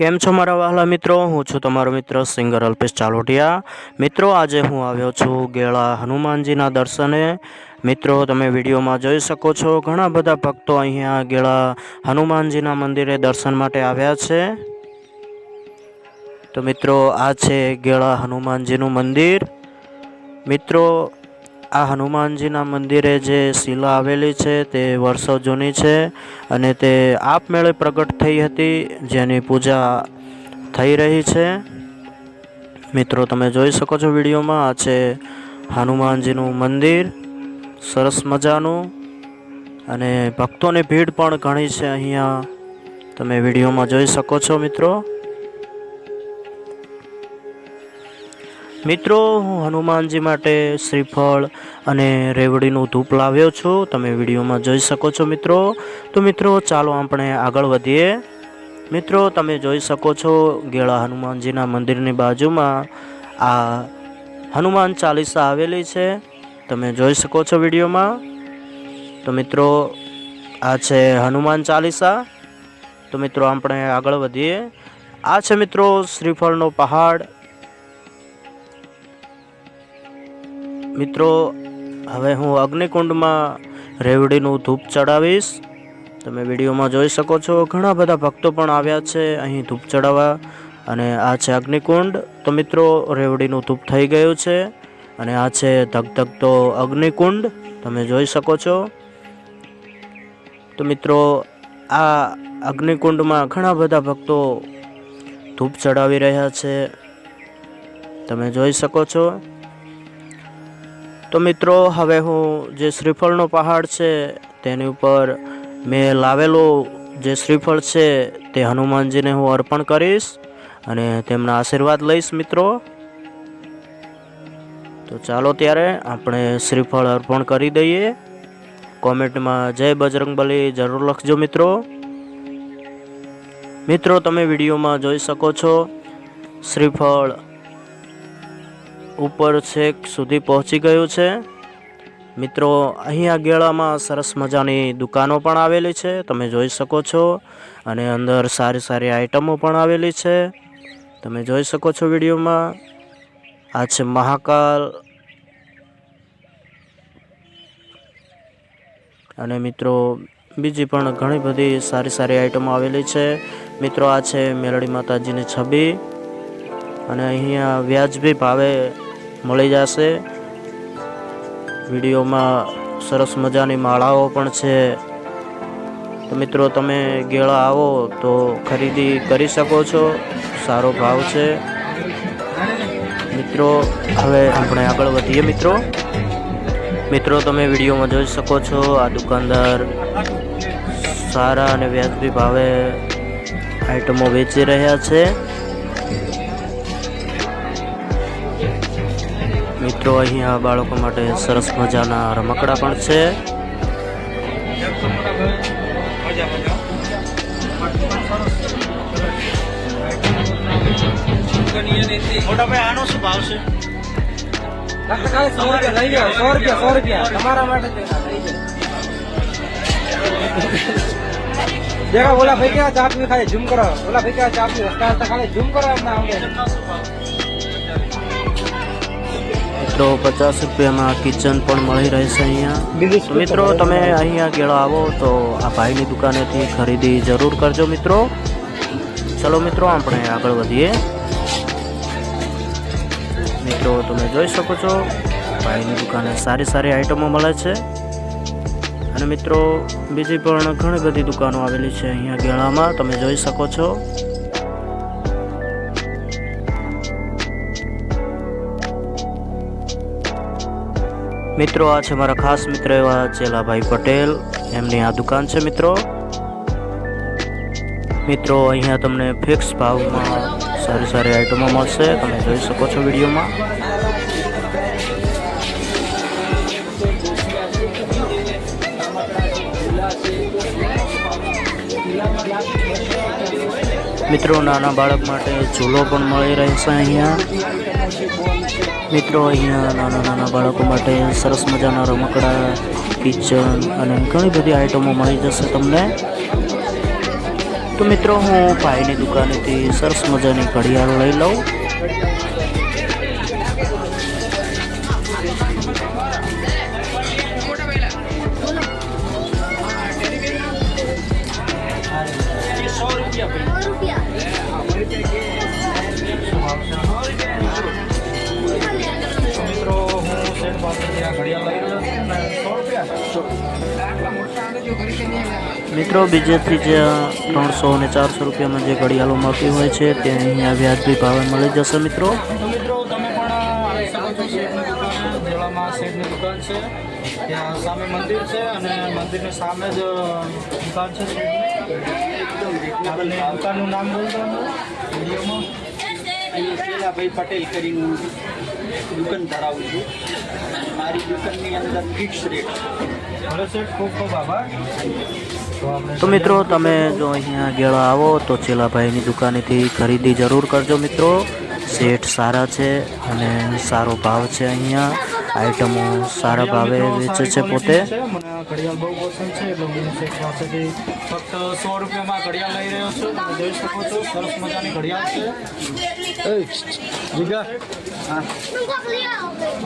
કેમ છો મારા વહાલા મિત્રો? હું છું તમારો મિત્ર સિંગર અલ્પેશ ચાલોટિયા. મિત્રો, આજે હું આવ્યો છું ગેળા હનુમાનજીના દર્શને. મિત્રો, તમે વિડીયોમાં જોઈ શકો છો ઘણા બધા ભક્તો અહીંયા ગેળા હનુમાનજીના મંદિરે દર્શન માટે આવ્યા છે. તો મિત્રો, આ છે ગેળા હનુમાનજીનું મંદિર. મિત્રો આ હનુમાનજીના મંદિરે જે શિલા આવેલી છે તે વર્ષો જૂની છે અને તે આપમેળે પ્રગટ થઈ હતી, જેની પૂજા થઈ રહી છે. મિત્રો, તમે જોઈ શકો છો વિડીયોમાં, આ છે હનુમાનજીનું મંદિર. સરસ મજાનું. અને ભક્તોની ભીડ પણ ઘણી છે અહીંયા. તમે વિડીયોમાં જોઈ શકો છો, મિત્રો. મિત્રો, હું હનુમાનજી માટે શ્રીફળ અને રેવડીનું ધૂપ લાવ્યો છું. તમે વિડીયોમાં જોઈ શકો છો મિત્રો. તો મિત્રો, ચાલો આપણે આગળ વધીએ. મિત્રો, તમે જોઈ શકો છો ગેળા હનુમાનજીના મંદિરની બાજુમાં આ હનુમાન ચાલીસા આવેલી છે. તમે જોઈ શકો છો વિડીયોમાં. તો મિત્રો, આ છે હનુમાન ચાલીસા. તો મિત્રો, આપણે આગળ વધીએ. આ છે મિત્રો, શ્રીફળનો પહાડ. મિત્રો, હવે હું અગ્નિકુંડમાં રેવડીનું ધૂપ ચડાવીશ. તમે વિડીયોમાં જોઈ શકો છો, ઘણા બધા ભક્તો પણ આવ્યા છે અહીં ધૂપ ચડાવવા. અને આ છે અગ્નિકુંડ. તો મિત્રો, રેવડીનું ધૂપ થઈ ગયું છે. અને આ છે ધગધગતો અગ્નિકુંડ. તમે જોઈ શકો છો. તો મિત્રો, આ અગ્નિકુંડમાં ઘણા બધા ભક્તો ધૂપ ચડાવી રહ્યા છે. તમે જોઈ શકો છો. તો મિત્રો, હવે હું જે શ્રીફળનો પહાડ છે, તેની ઉપર મેં લાવેલો જે શ્રીફળ છે, તે હનુમાનજીને હું અર્પણ કરીશ અને તેમના આશીર્વાદ લઈશ મિત્રો. તો ચાલો ત્યારે આપણે શ્રીફળ અર્પણ કરી દઈએ. કોમેન્ટમાં જય બજરંગબલી જરૂર લખજો મિત્રો. મિત્રો, તમે વિડીયોમાં જોઈ શકો છો, શ્રીફળ ઉપર છેક સુધી પહોંચી ગયું છે. મિત્રો અહીંયા ગેળામાં સરસ મજાની દુકાનો પણ આવેલી છે, તમે જોઈ શકો છો. અને અંદર સારી સારી આઇટમો પણ આવેલી છે. તમે જોઈ શકો છો વિડીયોમાં. આ છે મહાકાલ. અને મિત્રો, બીજી પણ ઘણી બધી સારી સારી આઇટમો આવેલી છે. મિત્રો, આ છે મેલડી માતાજીની છબી. અને અહીંયા વ્યાજબી ભાવે મળી જશે. વિડીયોમાં સરસ મજાની માળાઓ પણ છે. તો મિત્રો, તમે ગેળા આવો તો ખરીદી કરી શકો છો. સારો ભાવ છે. મિત્રો, હવે આપણે આગળ વધીએ મિત્રો. મિત્રો, તમે વિડીયોમાં જોઈ શકો છો આ દુકાનદાર સારા અને વ્યાજબી ભાવે આઇટમો વેચી રહ્યા છે. મિત્રો અહીંયા બાળકો માટે સરસ મજાના રમકડા પણ છે. આનો શું ભાવ છે તમારા ઓલા ભાઈ કેવા ચા પીવી ખાલી ઝૂમ કરો. ઓલા ભાઈ કેવા ચા પીવી રસ્તા ખાલી ઝૂમ કરો મિત્રો પચાસ રૂપિયામાં કિચન પણ મળી રહેશે અહીંયા. મિત્રો તમે અહીંયા ગેળો આવો તો આ ભાઈની દુકાનેથી ખરીદી જરૂર કરજો મિત્રો. ચલો મિત્રો આપણે આગળ વધીએ. મિત્રો તમે જોઈ શકો છો ભાઈની દુકાને સારી સારી આઇટમો મળે છે. અને મિત્રો બીજી પણ ઘણી બધી દુકાનો આવેલી છે અહીંયા ગેળામાં તમે જોઈ શકો છો. મિત્રો, આ છે મારા ખાસ મિત્ર એવા ચેલાભાઈ પટેલ. એમની આ દુકાન છે મિત્રો. મિત્રો, અહીંયા તમને ફિક્સ ભાવમાં સારી સારી આઈટમો મળશે. તમે જોઈ શકો છો વિડીયોમાં. મિત્રો, નાના બાળક માટે ઝૂલો પણ મળી રહેશે અહીંયા. મિત્રો, અહીંયા નાના નાના બાળકો માટે સરસ મજાના રમકડા કિચન અને ઘણી બધી આઈટમો મળી જશે તમને. તો મિત્રો, હું ભાઈની દુકાનેથી સરસ મજાની ઘડિયાળ લઈ લઉં. મિત્રો, બીજેથી જે ત્રણસો અને ચારસો રૂપિયામાં જે ઘડિયાળો મળતી હોય છે, તે અહીંયા વ્યાજબી ભાવે મળી જશે, મિત્રો. સામે મંદિર છે અને મંદિરની સામે જ દુકાન છે દુકાન ધરાવું છું. અંદર ફિક્સ રેટ ખૂબ ખૂબ આભાર. તો મિત્રો તમે જો અહીંયા ગેળા આવો તો ચેલાભાઈની દુકાનેથી ખરીદી જરૂર કરજો મિત્રો સેટ સારા છે અને સારો ભાવ છે અહીંયા આઈટમો સારા ભાવે વેચે છે પોતે ઘડિયાળ બહુ પસંદ છે એટલે હું ફક્ત સો રૂપિયામાં ઘડિયાળ લઈ રહ્યો છું જોઈ શકો છો સરસ મજાની ઘડિયાળ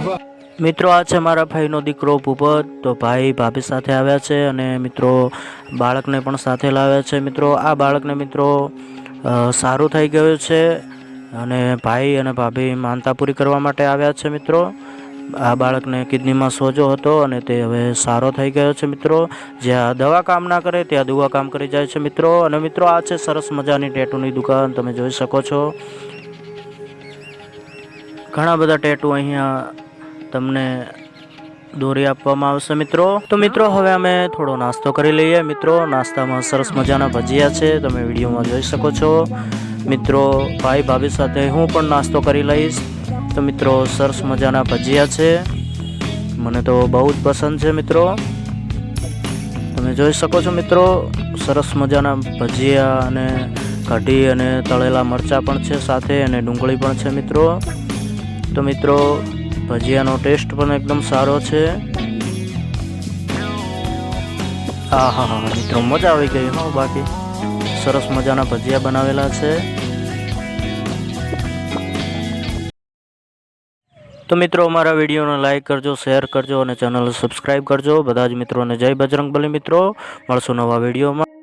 છે મિત્રો, આ છે મારા ભાઈનો દીકરો ભૂપત. તો ભાઈ ભાભી સાથે આવ્યા છે અને મિત્રો, બાળકને પણ સાથે લાવ્યા છે. મિત્રો, આ બાળકને મિત્રો સારું થઈ ગયું છે અને ભાઈ અને ભાભી માનતા પૂરી કરવા માટે આવ્યા છે મિત્રો. આ બાળકને કિડનીમાં સોજો હતો અને તે હવે સારો થઈ ગયો છે મિત્રો. જ્યાં દવા કામ ના કરે, ત્યાં દુવા કામ કરી જાય છે મિત્રો. અને મિત્રો, આ છે સરસ મજાની ટેટુની દુકાન. તમે જોઈ શકો છો. ઘણા બધા ટેટુ અહીંયા તમને દોરી આપવામાં આવશે, મિત્રો. તો મિત્રો, હવે અમે થોડો નાસ્તો કરી લઈએ. મિત્રો, નાસ્તામાં સરસ મજાના ભજીયા છે. તમે વિડીયોમાં જોઈ શકો છો. મિત્રો, ભાઈ ભાભી સાથે હું પણ નાસ્તો કરી લઈશ. તો મિત્રો, સરસ મજાના ભજીયા છે. મને તો બહુ જ પસંદ છે, મિત્રો. તમે જોઈ શકો છો, મિત્રો, સરસ મજાના ભજીયા અને કઢી અને તળેલા મરચાં પણ છે સાથે અને ડુંગળી પણ છે, મિત્રો. તો મિત્રો ભજીયાનો ટેસ્ટ પણ એકદમ સારો છે. હા હા હા મિત્રો, મજા આવી ગઈ, હો, બાકી. સરસ મજાના ભજીયા બનાવેલા છે. તો મિત્રો, અમારા વિડીયોને લાઇક કરજો, શેર કરજો અને ચેનલ સબસ્ક્રાઈબ કરજો. બધા જ મિત્રોને જય બજરંગબલી, મિત્રો. મળશું નવા વિડીયોમાં.